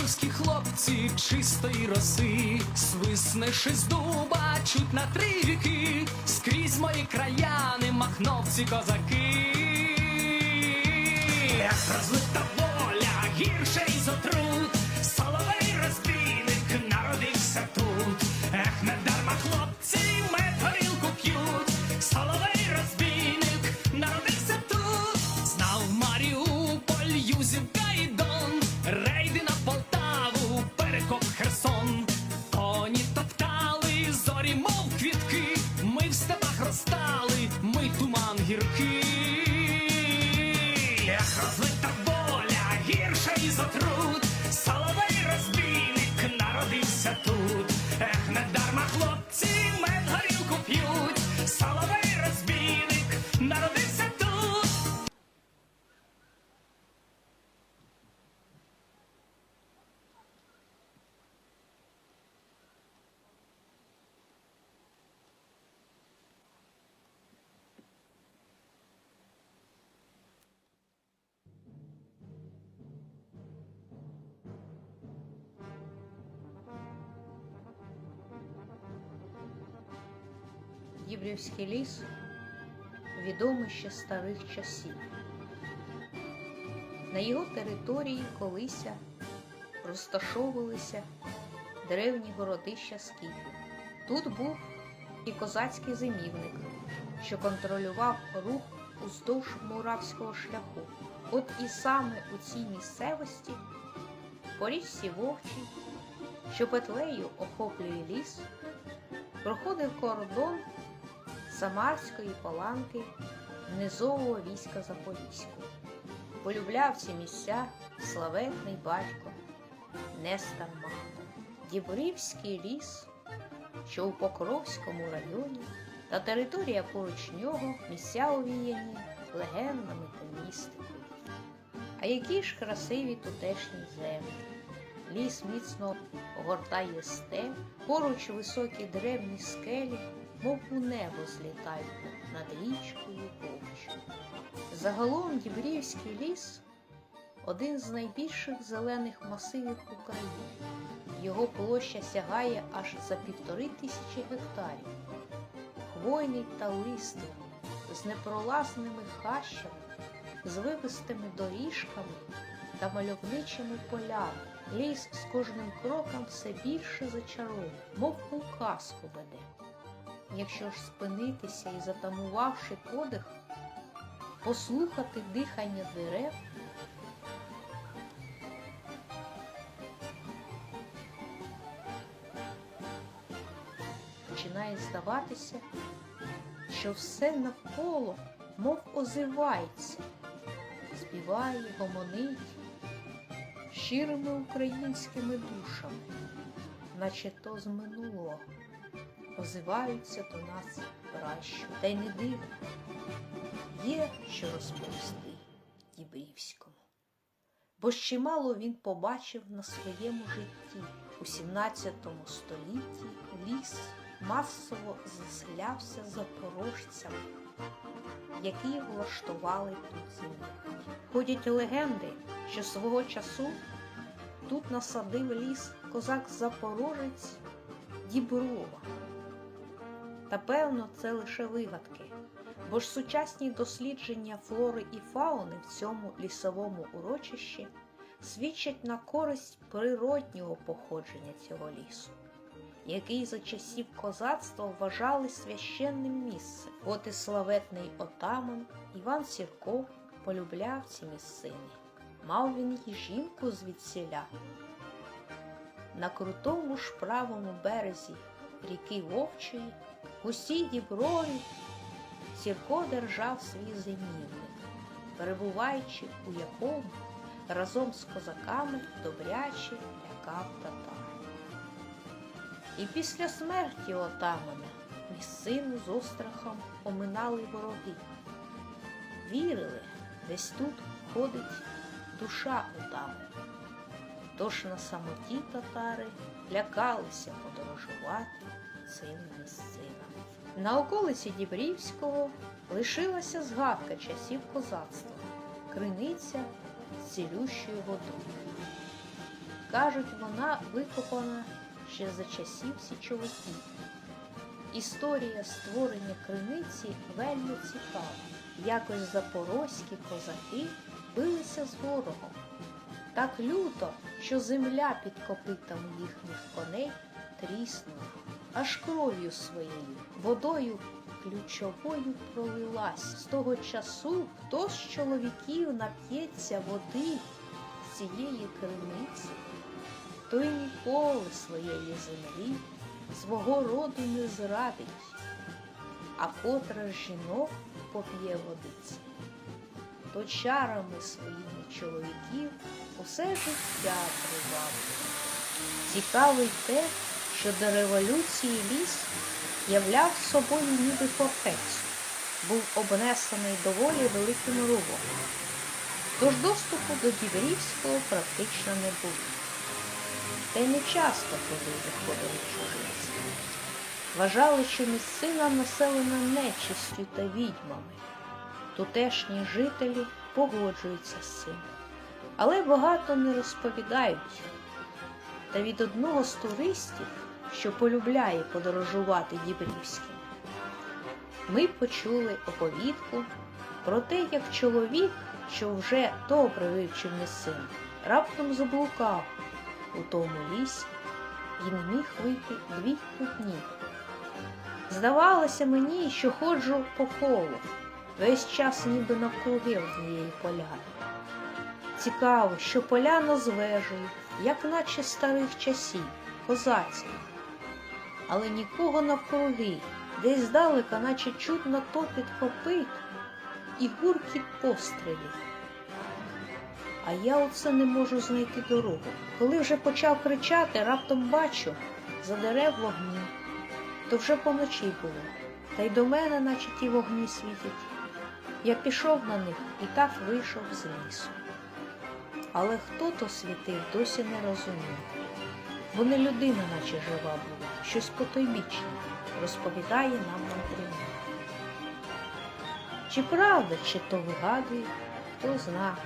гайчурські хлопці чистої роси, свиснеш з дуба, чуть на три віки, скрізь мої краяни, махновці козаки. Ех, розлита воля, гірше із отрут, гіркий. Дібрівський ліс відомий ще старих часів. На його території колися розташовувалися древні городища скіфів. Тут був і козацький зимівник, що контролював рух уздовж муравського шляху. От і саме у цій місцевості, по річці Вовчій, що петлею охоплює ліс, проходив кордон Самарської паланки низового війська Запорізького. Полюбляв ці місця славетний батько Нестор Махно. Дібрівський ліс, що у Покровському районі, та територія поруч нього місця овіяні легендами та містикою. А які ж красиві тутешні землі! Ліс міцно огортає степ, поруч високі древні скелі, мов у небо злітають над річкою Вовчою. Загалом Дібрівський ліс один з найбільших зелених масивів України. Його площа сягає аж за півтори тисячі гектарів. Хвойний та листя з непролазними хащами, з вивистими доріжками та мальовничими полями. Ліс з кожним кроком все більше зачаровує, мов у казку веде. Якщо ж спинитися і затамувавши подих, послухати дихання дерев, починає здаватися, що все навколо, мов озивається, співає, гомонить щирими українськими душами, наче то з минулого озиваються до нас краще. Та й не дивно, є що розповісти Дібрівському. Бо ж чимало він побачив на своєму житті. У 17 столітті ліс масово заселявся запорожцями, які влаштували тут землю. Ходять легенди, що свого часу тут насадив ліс козак-запорожець Діброва. Та певно, це лише вигадки, бо ж сучасні дослідження флори і фауни в цьому лісовому урочищі свідчать на користь природнього походження цього лісу, який за часів козацтва вважали священним місцем. От і славетний отаман Іван Сірков полюбляв ці місцини. Мав він і жінку звідсіля. На крутому ж правому березі ріки Вовчої, усій діброві, Сірко держав свій зимівник, перебуваючи у якому разом з козаками добряче лякав татар. І після смерті отамана місцину з острахом оминали вороги. Вірили, десь тут ходить душа отамана. Тож на самоті татари лякалися подорожувати цим місцинам. На околиці Дібрівського лишилася згадка часів козацтва. криниця з цілющою водою. Кажуть, вона викопана ще за часів січовиків. Історія створення криниці вельми цікава. Якось запорозькі козаки билися з ворогом. Так люто, що земля під копитами їхніх коней тріснула, аж кров'ю своєю, водою ключовою пролилась. З того часу хто з чоловіків нап'ється води з цієї криниці, той ніколи своєї землі свого роду не зрадить, а котра жінок поп'є водиці, то чарами своїми чоловіків усе життя привабить. Цікавий те, що до революції ліс являв собою ніби фортецю, був обнесений доволі великим рубом. Тож доступу до Дібрівського практично не було. Та й не часто туди виходили чужинці. Вважали, що місцина населена нечистю та відьмами. Тутешні жителі погоджуються з цим, але багато не розповідають. Та від одного з туристів, що полюбляє подорожувати Дібрівським, ми почули оповідку про те, як чоловік, що вже добре вивчив місцину, раптом заблукав у тому лісі і не міг вийти двійку днів. Здавалося мені, що ходжу по колу, весь час ніби навкруги однієї поляни. Цікаво, що поляна з вежею, як наче старих часів, козацька. Але нікого навкруги, десь здалека, наче чутно топіт копит і гуркіт пострілів. А я оце не можу знайти дорогу. Коли вже почав кричати, раптом бачу за дерев вогні. То вже поночі було, та й до мене, наче ті вогні світять. Я пішов на них і так вийшов з лісу. Але хто то світив, досі не розумію. Бо не людина, наче жива була, щось потойбічне, розповідає нам мандрівник. Чи правда, чи то вигадує, хто зна.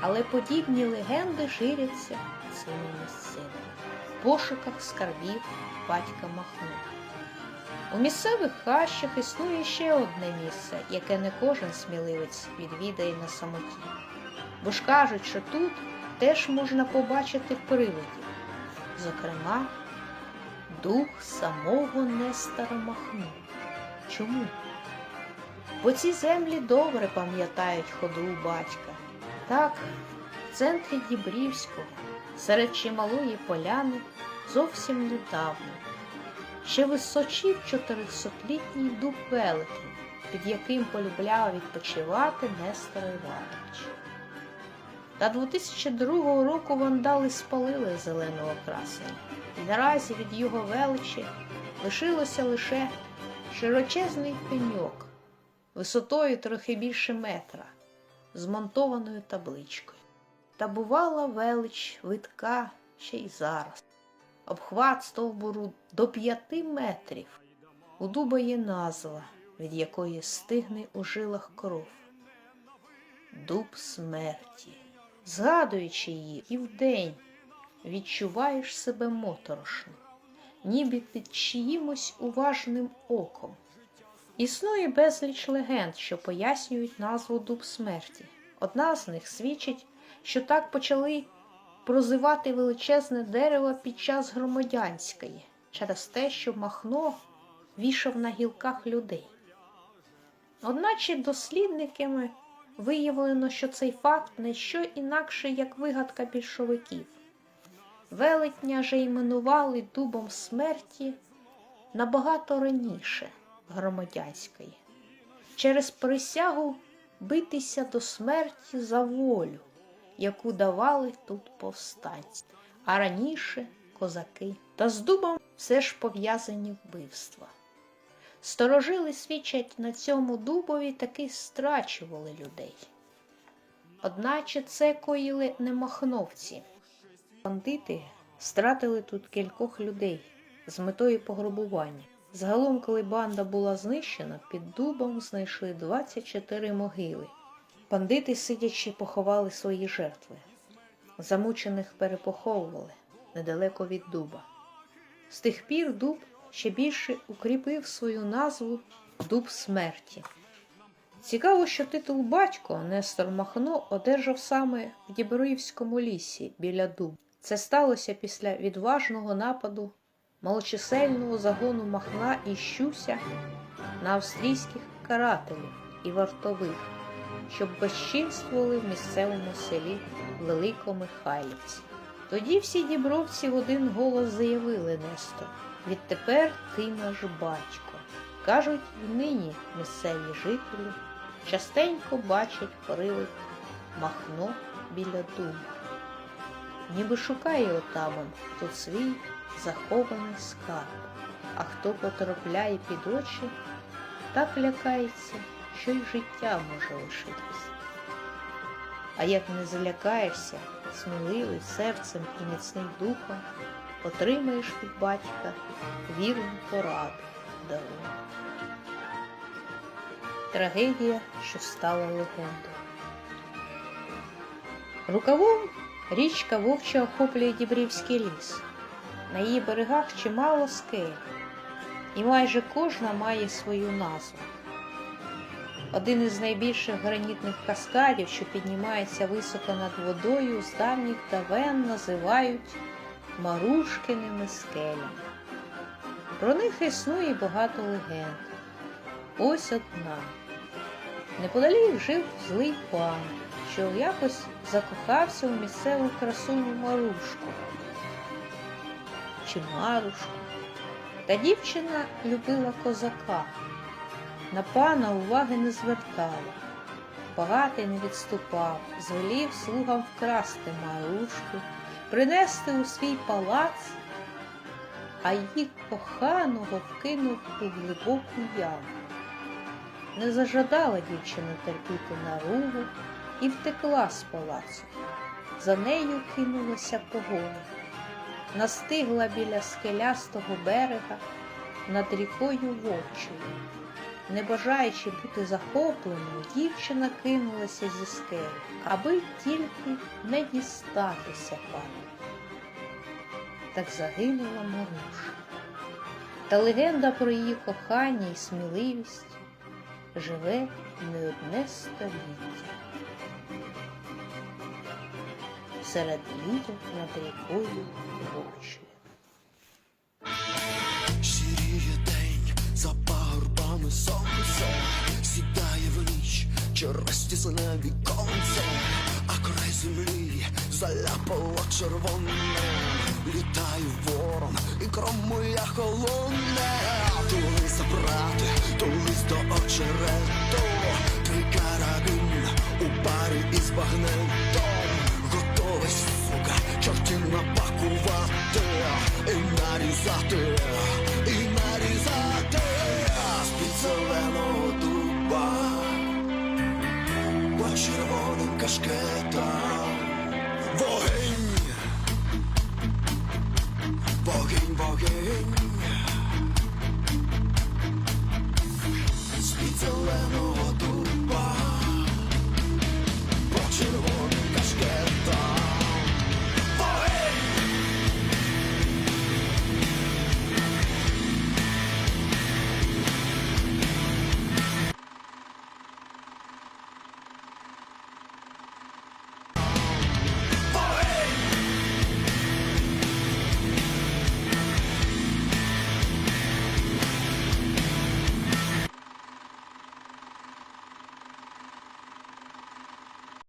Але подібні легенди ширяться цими місцинами в пошуках скарбів батька Махно. У місцевих хащах існує ще одне місце, яке не кожен сміливець відвідає на самоті. Бо ж кажуть, що тут теж можна побачити привидів, зокрема, дух самого Нестора Махно. Чому? Бо ці землі добре пам'ятають ходу батька. Так, в центрі Дібрівського, серед чималої поляни, зовсім недавно, ще височив 400-літній дуб великий, під яким полюбляв відпочивати Нестор Іванович. Та 2002 року вандали спалили зеленого красення, і наразі від його величі лишилося лише широчезний пеньок, висотою трохи більше метра змонтованою табличкою. Та бувала велич видка ще й зараз. Обхват стовбуру до п'яти метрів. У дуба є назва, від якої стигне у жилах кров. Дуб смерті. Згадуючи її і вдень, відчуваєш себе моторошно, ніби під чиїмось уважним оком. Існує безліч легенд, що пояснюють назву Дуб смерті. Одна з них свідчить, що так почали прозивати величезне дерево під час громадянської, через те, що Махно вішав на гілках людей. Одначе дослідниками виявлено, що цей факт не що інакше, як вигадка більшовиків. Велетня же іменували дубом смерті набагато раніше громадянської, через присягу битися до смерті за волю, яку давали тут повстанці, а раніше козаки. Та з дубом все ж пов'язані вбивства. Сторожили свідчать на цьому дубові таки страчували людей. Одначе це коїли не махновці. Бандити стратили тут кількох людей з метою пограбування. Загалом, коли банда була знищена, під дубом знайшли 24 могили, Бандити, сидячи, поховали свої жертви. Замучених перепоховували недалеко від дуба. З тих пір дуб ще більше укріпив свою назву Дуб смерті. Цікаво, що титул батько Нестор Махно одержав саме в Діброївському лісі біля дуб. Це сталося після відважного нападу малочисельного загону Махна і Щуся на австрійських карателів і вартових, що безчинствували в місцевому селі Великомихайлівці. Тоді всі дібровці в один голос заявили Нестор, відтепер ти наш батько. Кажуть, і нині місцеві жителі частенько бачать пориви махно біля дуба. Ніби шукає отаман тут свій захований скарб, а хто потрапляє під очі, так лякається, що й життя може лишитись. А як не залякаєшся, сміливий серцем і міцним духом, отримаєш від батька вірну пораду дарунок. Трагедія, що стала легендою. Рукавом річка Вовча охоплює Дібрівський ліс. На її берегах чимало скель, і майже кожна має свою назву. Один із найбільших гранітних каскадів, що піднімається високо над водою, з давніх давен називають Марушкиними скелями. Про них існує багато легенд. Ось одна. Неподалік жив злий пан, що якось закохався у місцеву красуню Марушку чи Марушку. Та дівчина любила козака. На пана уваги не звертала. Багатий не відступав, звелів слугам вкрасти Марушку, принести у свій палац, а її коханого вкинув у глибоку яму. Не зажадала дівчина терпіти наругу і втекла з палацу. За нею кинулася погоня. Настигла біля скелястого берега над рікою Вовчою. Не бажаючи бути захопленою, дівчина кинулася зі скелі, аби тільки не дістатися пана. Так загинула Маруша. Та легенда про її кохання і сміливість живе не одне століття. Серед літок над рікою Вовчою. Ніч через тісне віконце, а край землі заляпало червоне, літає ворон і кромує холоне, Тулись брати, тулись до очерету, твій карабін у парі із багнетом, готовий, сука, чортів напакувати і нарізати, і кашкета. Вогень, вогень, вогень.